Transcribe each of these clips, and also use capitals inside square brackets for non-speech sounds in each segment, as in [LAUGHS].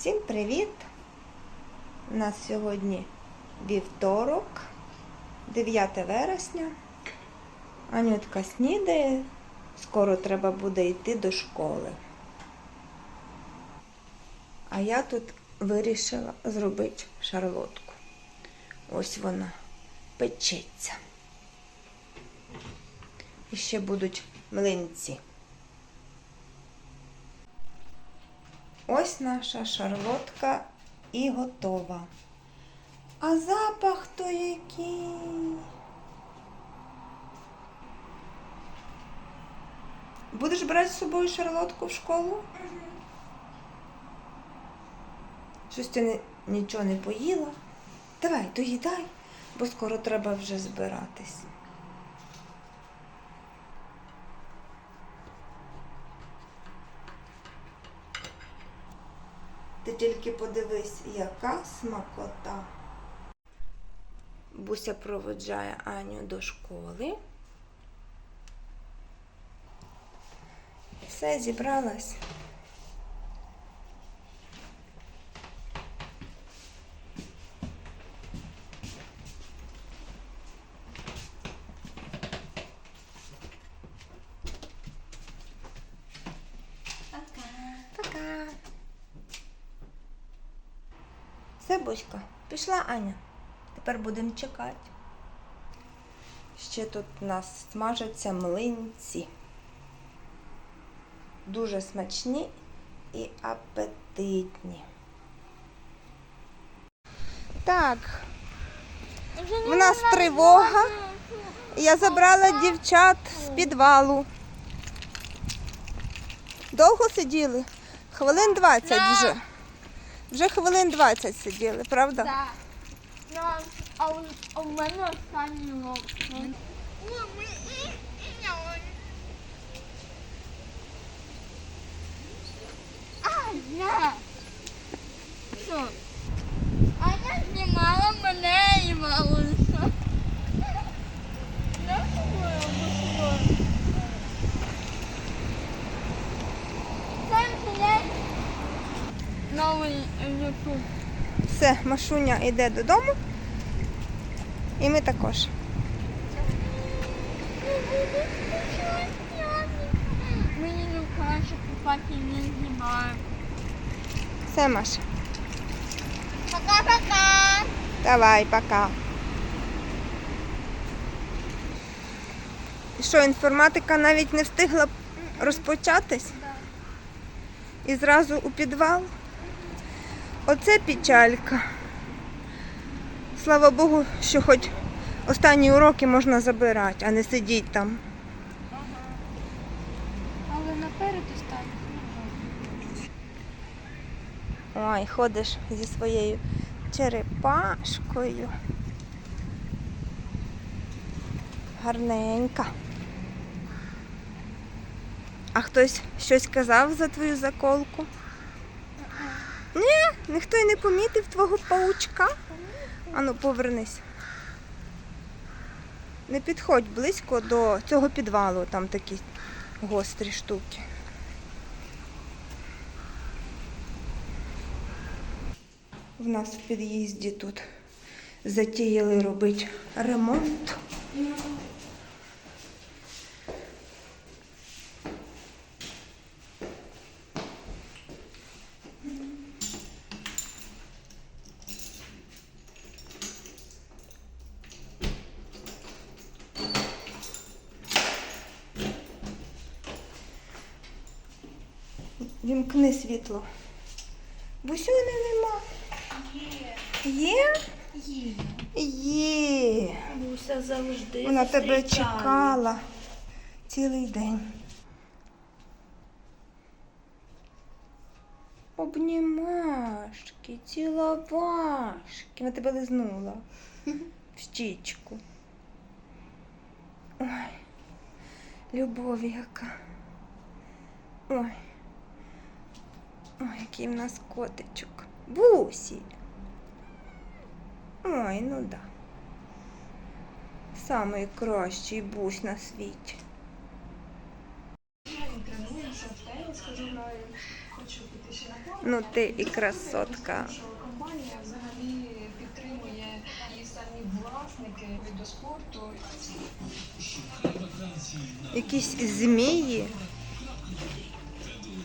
Всім привіт! У нас сьогодні вівторок, 9 вересня. Анютка снідає. Скоро треба буде йти до школи. А я тут вирішила зробити шарлотку. Ось вона печеться. І ще будуть млинці. Ось наша шарлотка і готова. А запах то який. Будеш брати з собою шарлотку в школу? Щось ти не, нічого не поїла. Давай, доїдай, бо скоро треба вже збиратись. Ти тільки подивись, яка смакота. Буся проводжає Аню до школи. Все, зібралась. Пока. Все, Буська, пішла Аня. Тепер будемо чекати. Ще тут у нас смажаться млинці. Дуже смачні і апетитні. Так, в нас тривога. Я забрала дівчат з підвалу. Довго сиділи? Хвилин 20 вже. Вже хвилин 20 сиділи, правда? Так. Да. а у, а у мене останній урок. Ну, А, я. Аня знімала мене і Малуша. Я що Там сидять новий. Все, Машуня йде додому. І ми також. Мені краще купати не знімаю. Все, Маша. Пока-пока. Давай, пока. І що, інформатика навіть не встигла розпочатись? І зразу у підвал? Оце печалька. Слава Богу, що хоч останні уроки можна забирати, а не сидіти там. Але наперед останній. Ой, ходиш зі своєю черепашкою. Гарненька. А хтось щось казав за твою заколку? Ні, ніхто й не помітив твого паучка. Ану, повернись. Не підходь близько до цього підвалу, там такі гострі штуки. В нас в під'їзді тут затіяли робити ремонт. Вімкни світло. Бусюни нема. Є? Є. Є. Є. Буся завжди. Вона тебе чекала цілий день. Обнімашки, ціловашки. Вона тебе лизнула [LAUGHS] в щічку. Ой, любов яка. Ой. Ой, який в нас котичок. Бусі. Ой, ну да. Самий кращий бусь на світі. Ну ти і красотка. компанія взагалі підтримує і самі власники виду спорту. Якісь змії.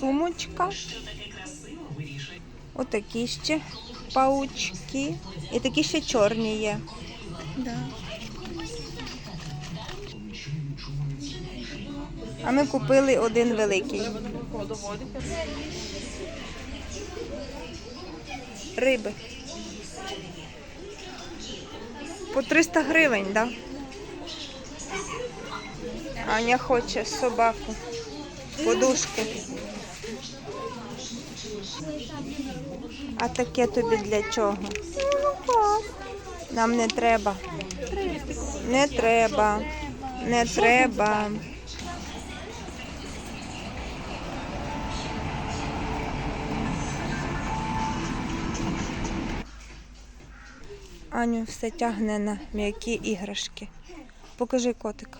Сумочка. Отакі ще паучки. І такі ще чорні є. Да. А ми купили один великий. Риби. По 300 гривень, так? Да? Аня хоче собаку. Подушки. А таке тобі для чого? Нам не треба. Не треба. Не треба. Аню все тягне на м'які іграшки. Покажи котика.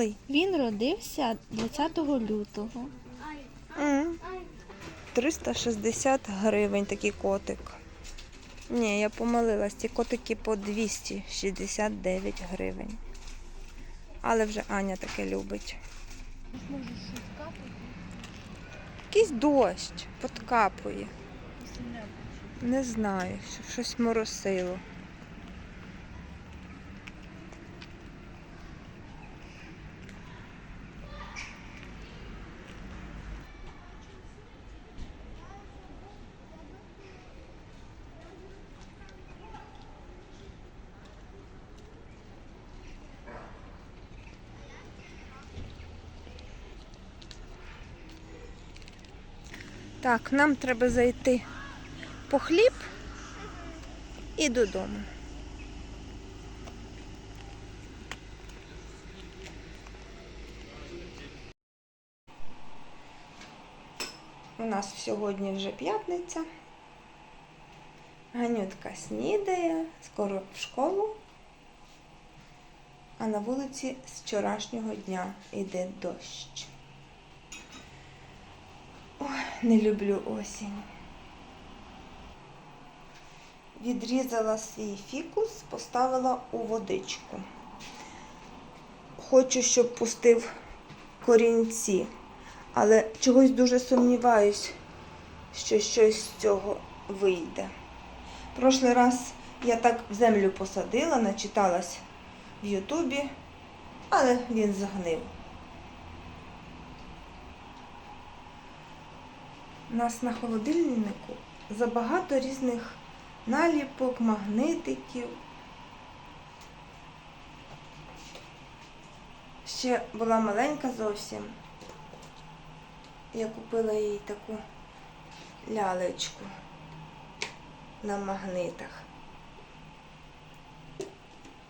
Милий. Він родився 20 лютого. М. 360 гривень такий котик. Ні, я помилилась, ці котики по 269 гривень. Але вже Аня таке любить. Якийсь дощ подкапує. Не знаю, щось моросило. Так, нам треба зайти по хліб і додому. У нас сьогодні вже п'ятниця. Ганютка снідає, скоро в школу. А на вулиці з вчорашнього дня йде дощ. Не люблю осінь. Відрізала свій фікус, поставила у водичку. Хочу, щоб пустив корінці, але чогось дуже сумніваюсь, що щось з цього вийде. Прошлий раз я так в землю посадила, начиталась в Ютубі, але він згнив. У нас на холодильнику забагато різних наліпок, магнитиків. Ще була маленька зовсім. Я купила їй таку лялечку на магнитах.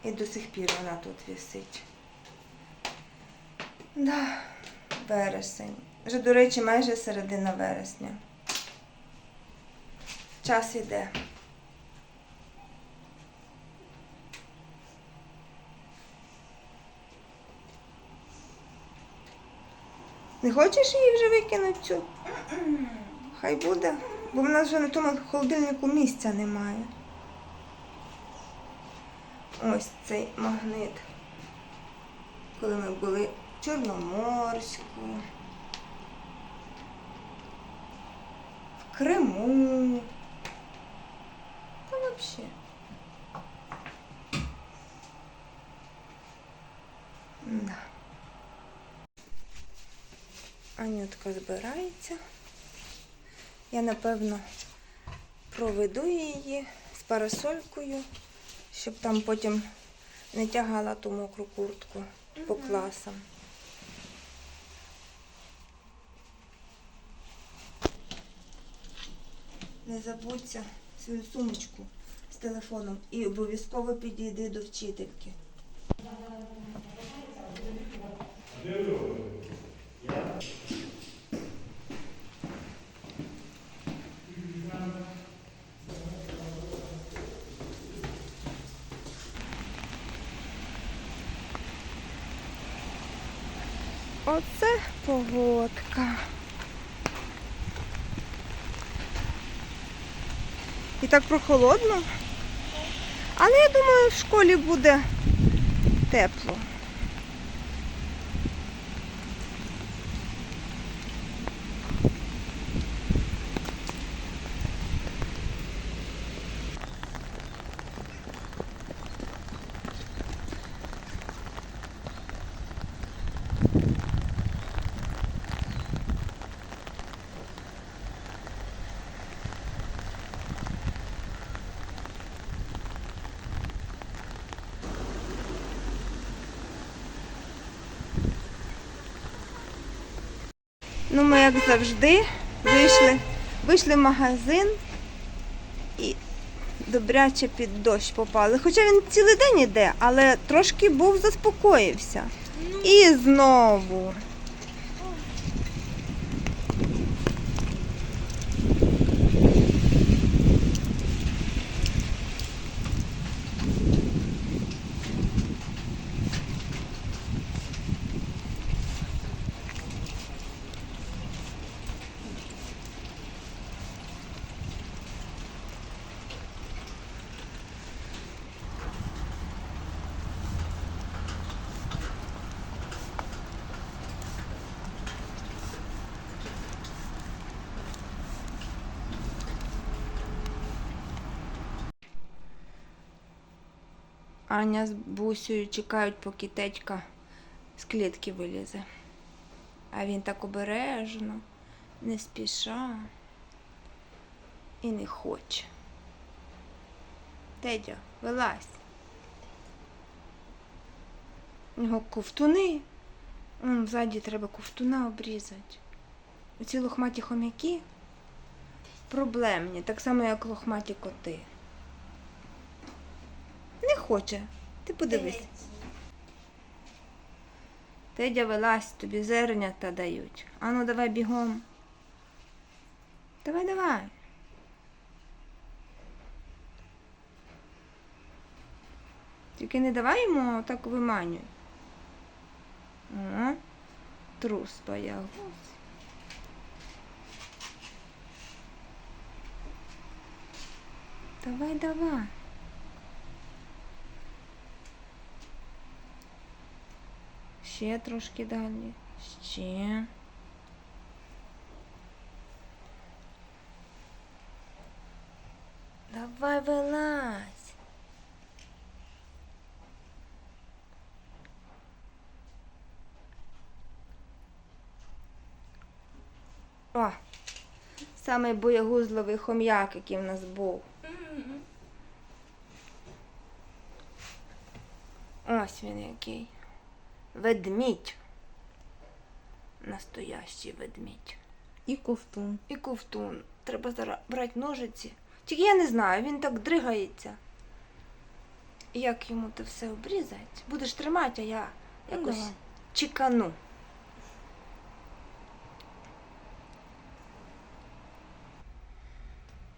І до сих пір вона тут висить. Да, вересень. Вже, до речі, майже середина вересня. Час іде. Не хочеш її вже викинути цю? Хай буде, бо в нас вже на тому холодильнику місця немає. Ось цей магнит. Коли ми були в Чорноморську, Криму. Та взагалі. Да. Анютка збирається. Я, напевно, проведу її з парасолькою, щоб там потім не тягала ту мокру куртку по класам. Не забудься свою сумочку з телефоном і обов'язково підійди до вчительки. Оце погодка. Так прохолодно. Але я думаю, в школі буде тепло. Ну, ми, як завжди, вийшли, вийшли в магазин і добряче під дощ попали. Хоча він цілий день іде, але трошки був заспокоївся. І знову. Аня з бусею чекають, поки тетька з клітки вилізе. А він так обережно, не спіша і не хоче. Тедя, вилазь. У нього ковтуни. М, Ззаді треба ковтуна обрізати. Оці лохматі хомяки проблемні, так само, як лохматі коти. Хоче. Ти подивись. Тедя вилазь, тобі зернята дають. Ану, давай бігом. Давай, давай. Тільки не давай йому так виманюй. О, трус боягуз. Давай, давай. Ще трошки далі. Ще. Давай вилазь. О, самий боягузливий хом'як, який в нас був. Ось він який. Ведмідь. Настоящий ведмідь. І ковтун. І ковтун. Треба зараз брати ножиці. Тільки я не знаю, він так дригається. І Як йому це все обрізати? Будеш тримати, а я якось Ну, да. чекану.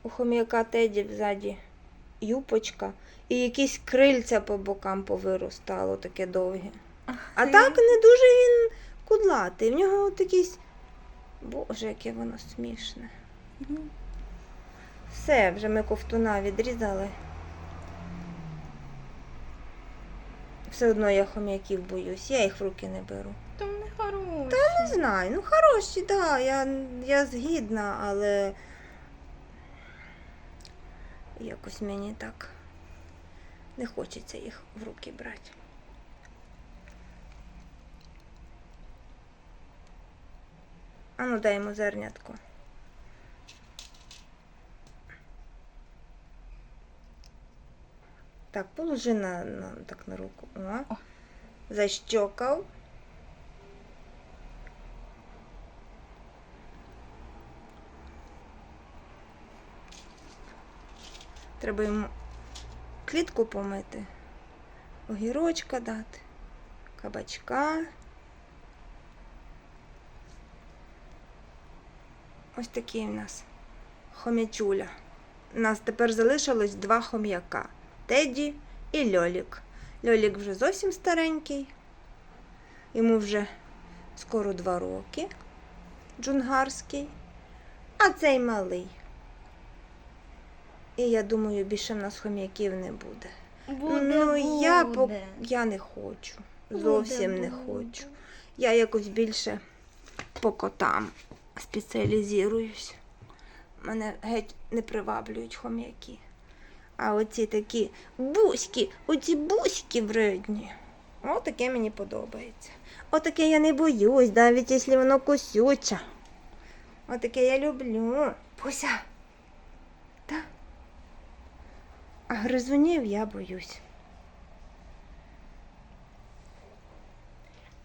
У хом'яка Теді ззаді юпочка і якісь крильця по бокам повиростало таке довге. А так не дуже він кудлатий. В нього от якийсь. Боже, яке воно смішне. Ну, Все, вже ми ковтуна відрізали. Все одно я хом'яків боюсь, я їх в руки не беру. Там не хороші. Та Не знаю, ну хороші, так, да, я, я згідна, але якось мені так не хочеться їх в руки брати. Ану, дай йому зернятко. Так, положи на, на, так на руку. О. О. Защокав. Треба йому клітку помити, огірочка дати, кабачка. Ось такий у нас хомячуля. У нас тепер залишилось два хом'яка Теді і Льолік. Льолік вже зовсім старенький. Йому вже скоро два роки. Джунгарський. А цей малий. І я думаю, більше в нас хом'яків не буде. Буде, ну, я, по... я не хочу. Зовсім не хочу. Я якось більше по котам спеціалізуюсь. Мене геть не приваблюють хом'яки. А оці такі бузькі, оці бузькі вредні. Отаке мені подобається. Отаке я не боюсь, навіть якщо воно косюче. Отаке я люблю. Пуся. Та. А гризунів я боюсь.